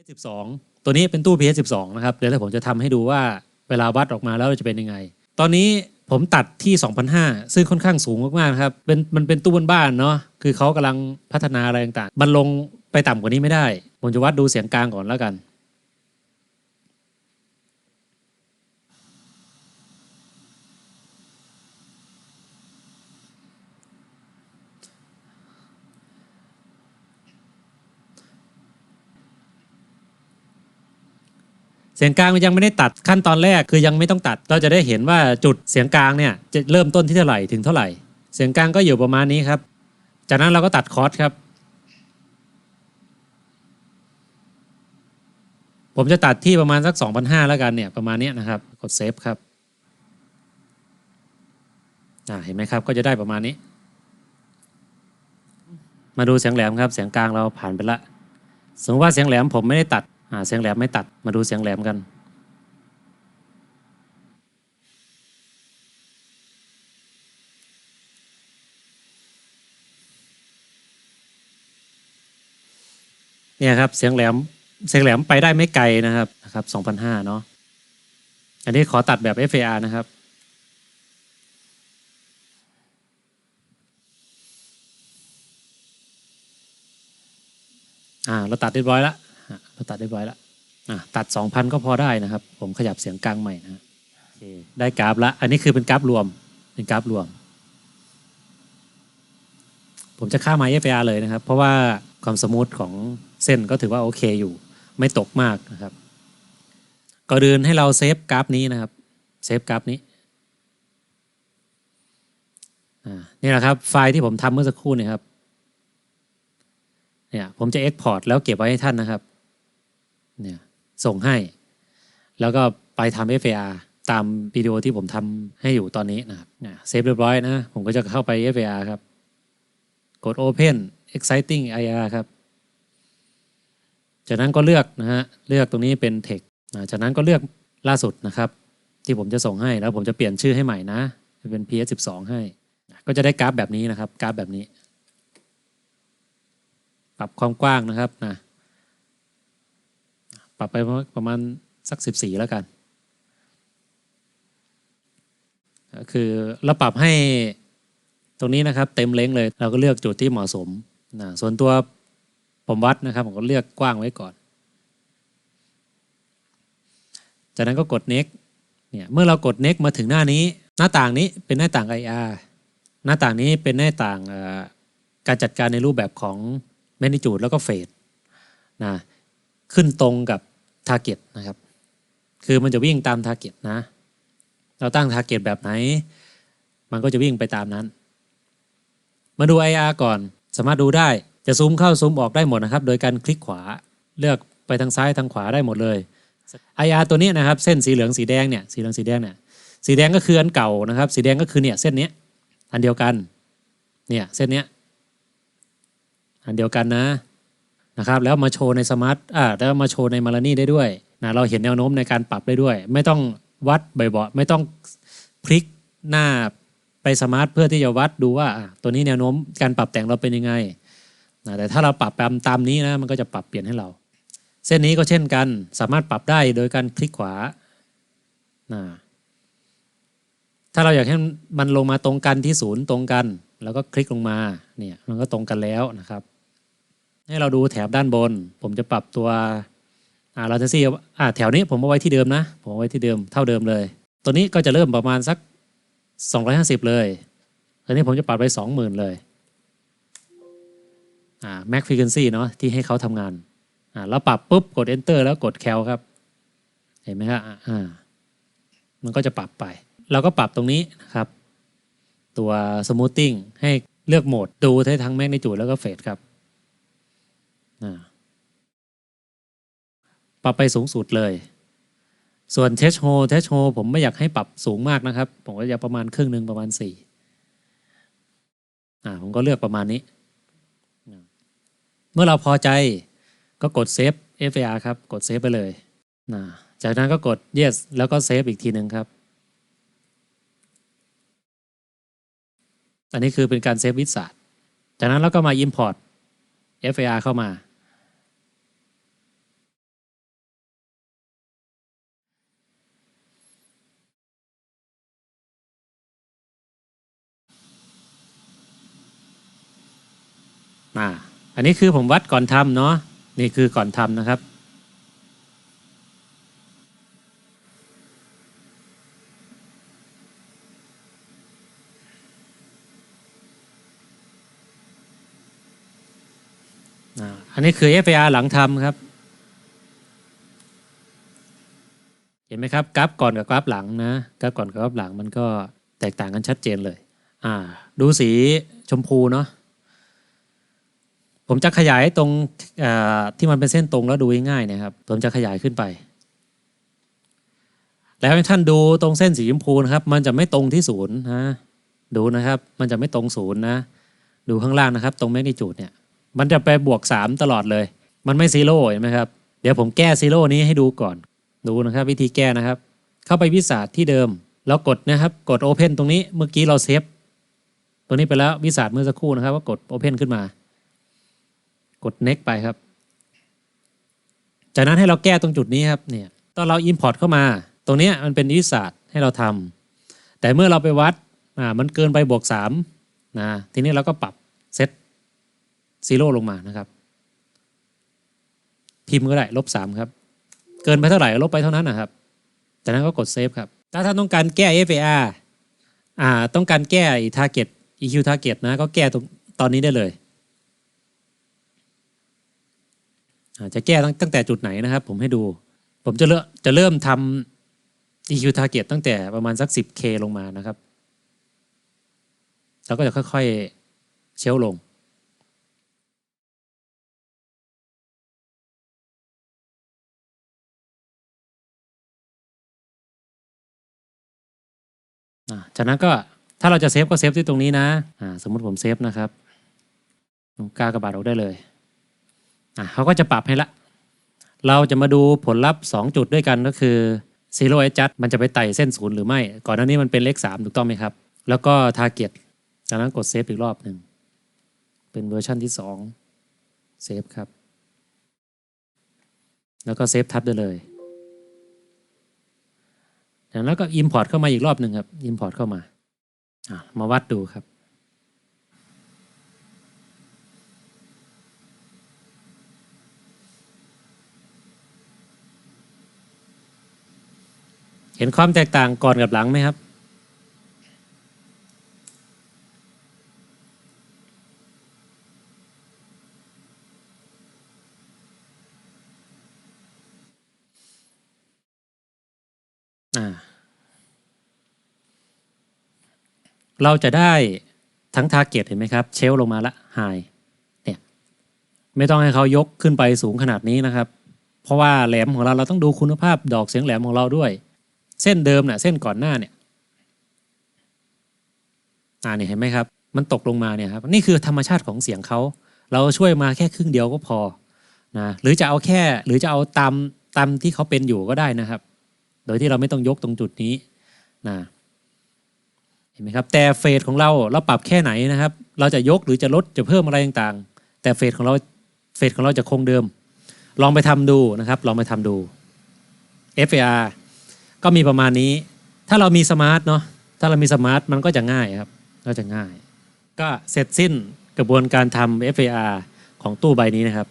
PS12 ตัวนี้เป็นตู้ PS12 นะครับ เดี๋ยวผมจะทำให้ดูว่าเวลาวัดออกมาแล้วจะเป็นยังไง ตอนนี้ผมตัดที่ 2005 ซึ่งค่อนข้างสูงมากๆครับเป็นมันเป็นตู้บ้านๆเนาะ คือเขากำลังพัฒนาอะไรต่างๆ มันลงไปต่ำกว่านี้ไม่ได้ ผมจะวัดดูเสียงกลางก่อนแล้วกัน เสียงกลางมันยังไม่ได้ตัดขั้นตอนแรกคือยังไม่ต้องตัด เราจะได้เห็นว่าจุดเสียงกลางเนี่ยจะเริ่มต้นที่เท่าไหร่ถึงเท่าไหร่ เสียงกลางก็อยู่ประมาณนี้ครับ จากนั้นเราก็ตัดคอร์สครับ ผมจะตัดที่ประมาณสัก 2,500 แล้วกันเนี่ยประมาณนี้นะครับ กดเซฟครับอ่าเห็นไหมครับก็จะได้ประมาณนี้ มาดูเสียงแหลมครับ เสียงกลางเราผ่านไปละสมมติว่าเสียงแหลมผมไม่ได้ตัด เสียงแหลมไม่ตัดมาดูเสียงแหลมกันเนี่ยครับเสียงแหลมเสียงแหลมไปได้ไม่ไกลนะครับนะครับ2,500เนาะอันนี้ขอตัดแบบ FAR นะครับอ่าเราตัดเรียบร้อยแล้ว เราตัดเรียบร้อยแล้วอะตัด 2,000 ก็พอได้นะครับ ผมขยับเสียงกลางใหม่นะโอเคได้กราฟละอันนี้คือเป็นกราฟรวมเป็นกราฟรวม ผมจะค่าไม้ FAR เลยนะครับ เพราะว่าความสมูทของเส้นก็ถือว่าโอเคอยู่ ไม่ตกมากนะครับก็เดินให้เราเซฟกราฟนี้นะครับเซฟกราฟนี้อ่านี่แหละครับไฟล์ที่ผมทำเมื่อสักครู่เนี่ยครับเนี่ยผมจะ Export แล้วเก็บไว้ให้ท่านนะครับ เนี่ยส่งให้ แล้วก็ไปทำ FAR ตามวิดีโอที่ผมทำให้อยู่ตอนนี้นะครับเซฟเรียบร้อยนะ ผมก็จะเข้าไป FAR ครับ กด Open Exciting IR ครับ จากนั้นก็เลือกนะฮะ เลือกตรงนี้เป็น Text จากนั้นก็เลือกล่าสุดนะครับ ที่ผมจะส่งให้แล้วผมจะเปลี่ยนชื่อให้ใหม่นะจะเป็น PS12 ให้ ก็จะได้กราฟแบบนี้นะครับ กราฟแบบนี้ ปรับความกว้างนะครับนะ ปรับไปประมาณสักสิบสี่แล้วกันคือเราปรับให้ตรงนี้นะครับ เต็มเล้งเลย เราก็เลือกจุดที่เหมาะสมนะส่วนตัวผมวัดนะครับ ผมก็เลือกกว้างไว้ก่อน จากนั้นก็กด next เนี่ยเมื่อเรากด next มาถึงหน้านี้ หน้าต่างนี้เป็นหน้าต่าง IR หน้าต่างนี้เป็นหน้าต่างการจัดการในรูปแบบของแมกนิจูดแล้วก็เฟสนะขึ้นตรงกับ ทาร์เก็ตนะครับ คือมันจะวิ่งตามทาร์เก็ตนะ เราตั้งทาร์เก็ตแบบไหน มันก็จะวิ่งไปตามนั้น มาดู IR ก่อน สามารถดูได้ จะซูมเข้าซูมออกได้หมดนะครับ โดยการคลิกขวา เลือกไปทางซ้ายทางขวาได้หมดเลย IR ตัวนี้นะครับ เส้นสีเหลืองสีแดงเนี่ย สีเหลืองสีแดงเนี่ย สีแดงก็คืออันเก่านะครับ สีแดงก็คือเนี่ยเส้นนี้ อันเดียวกัน เนี่ยเส้นนี้ อันเดียวกันนะ นะครับแล้วมาโชว์ในสมาร์ทอ่าแล้วมาโชว์ในมารานี่ได้ด้วยนะเราเห็นแนวโน้มในการปรับได้ด้วย ไม่ต้องวัดบ่อยๆไม่ต้องพลิกหน้าไปสมาร์ทเพื่อที่จะวัดดูว่าตัวนี้แนวโน้มการปรับแต่งเราเป็นยังไงนะแต่ถ้าเราปรับตามตามนี้นะมันก็จะปรับเปลี่ยนให้เรา เส้นนี้ก็เช่นกันสามารถปรับได้โดยการคลิกขวานะถ้าเราอยากให้มันลงมาตรงกันที่ศูนย์ตรงกัน แล้วก็คลิกลงมาเนี่ยมันก็ตรงกันแล้วนะครับ ให้เราดูแถบด้านบน ผมจะปรับตัวอ่าเราจะซีอ่าแถวนี้ผมเอาไว้ที่เดิมนะ ผมเอาไว้ที่เดิมเท่าเดิมเลย ตัวนี้ก็จะเริ่มประมาณสัก 250 เลยอันนี้ผมจะปรับไป 20,000 เลยอ่า max frequency เนาะที่ให้เขาทำงานอ่าแล้วปรับปุ๊บกด enter แล้วกด cal ครับ เห็นไหมครับอ่ามันก็จะปรับไป เราก็ปรับตรงนี้นะครับ ตัว smoothing ให้เลือกโหมดดูได้ทั้ง magnitude แล้วก็เฟสครับ ปรับไปสูงสุดเลย ส่วน t e s t hole t e s t hole ผมไม่อยากให้ปรับสูงมากนะครับ ผมก็จะประมาณครึ่งหนึ่งประมาณสี่อ่าผมก็เลือกประมาณนี้ เมื่อเราพอใจก็กดเซฟ FAR ครับ กดเซฟไปเลยนะจากนั้นก็กด yes แล้วก็เซฟอีกทีหนึ่งครับ อันนี้คือเป็นการเซฟวิสัทจากนั้นเราก็มา Import FAR เข้ามา อ่าอันนี้คือผมวัดก่อนทำเนาะนี่คือก่อนทำนะครับ อันนี้คือ FAR หลังทำครับ เห็นไหมครับกราฟก่อนกับกราฟหลังนะกราฟก่อนกับกราฟหลังมันก็แตกต่างกันชัดเจนเลย อ่า ดูสีชมพูเนาะ ผมจะขยายตรงที่มันเป็นเส้นตรงแล้วดูง่ายๆนะครับ ผมจะขยายขึ้นไป แล้วให้ท่านดูตรงเส้นสีชมพูนะครับ มันจะไม่ตรงที่ศูนย์นะดูนะครับ มันจะไม่ตรงศูนย์นะ ดูข้างล่างนะครับ ตรงแมกนิจูดเนี่ย มันจะไปบวกสามตลอดเลย มันไม่ซีโร่เห็นไหมครับ เดี๋ยวผมแก้ซีโร่นี้ให้ดูก่อน ดูนะครับ วิธีแก้นะครับ เข้าไปวิสาทที่เดิม แล้วกดนะครับ กด Open ตรงนี้ เมื่อกี้เราเซฟตรงนี้ไปแล้ววิสาทเมื่อสักครู่นะครับว่ากด Open ขึ้นมา กด next ไปครับ จากนั้นให้เราแก้ตรงจุดนี้ครับเนี่ยตอนเรา import เข้ามา ตรงเนี้ยมันเป็นวิสาทให้เราทำแต่เมื่อเราไปวัดอ่ามันเกินไปบวกสามนะทีนี้เราก็ปรับเซตซีโร่ลงมานะครับ พิมพ์ก็ได้ลบสามครับ เกินไปเท่าไหร่ลบไปเท่านั้นนะครับ จากนั้นก็กดเซฟครับ ถ้าท่านต้องการแก้ FAR อ่าต้องการแก้ target EQ target นะก็แก้ตรงตอนนี้ได้เลยอ่า จะแก้ตั้งแต่จุดไหนนะครับ ผมให้ดู ผมจะเริ่มจะเริ่มทำ EQ target ตั้งแต่ประมาณสัก 10K ลงมานะครับ แล้วก็จะค่อยๆเชลลงจากนั้นก็ถ้าเราจะเซฟก็เซฟที่ตรงนี้นะ สมมติผมเซฟนะครับผมกากระบาดออกได้เลย เขาก็จะปรับให้ละ เราจะมาดูผลลัพธ์ 2 จุดด้วยกันก็คือ zero adjust มันจะไปไต่เส้นศูนย์หรือไม่ ก่อนหน้านี้มันเป็นเลข 3 ถูกต้องไหมครับ แล้วก็ target จากนั้นกดเซฟอีกรอบหนึ่ง เป็นเวอร์ชันที่2เซฟครับ แล้วก็เซฟทับได้เลยจากนั้นก็ Import เข้ามาอีกรอบหนึ่งครับ Import เข้ามา มาวัดดูครับ เห็นความแตกต่างก่อนกับหลังไหมครับ เราจะได้ทั้งทาร์เก็ตเห็นไหมครับ เชลลงมาละไฮเนี่ยไม่ต้องให้เขายกขึ้นไปสูงขนาดนี้นะครับ เพราะว่าแหลมของเราเราต้องดูคุณภาพดอกเสียงแหลมของเราด้วย เส้นเดิมเนี่ยเส้นก่อนหน้าเนี่ยอ่าเนี่ยเห็นไหมครับ มันตกลงมาเนี่ยครับนี่คือธรรมชาติของเสียงเขา เราช่วยมาแค่ครึ่งเดียวก็พอนะหรือจะเอาแค่หรือจะเอาตามตามที่เขาเป็นอยู่ก็ได้นะครับ โดยที่เราไม่ต้องยกตรงจุดนี้นะเห็นไหมครับแต่เฟสของเราเราปรับแค่ไหนนะครับ เราจะยกหรือจะลดจะเพิ่มอะไรต่างๆ แต่เฟสของเราเฟสของเราจะคงเดิม ลองไปทำดูนะครับ ลองไปทำดู FAR ก็มีประมาณนี้ ถ้าเรามีสมาร์ทเนาะถ้าเรามีสมาร์ทมันก็จะง่ายครับก็จะง่าย ก็เสร็จสิ้นกระบวนการทำ FAR ของตู้ใบนี้นะครับ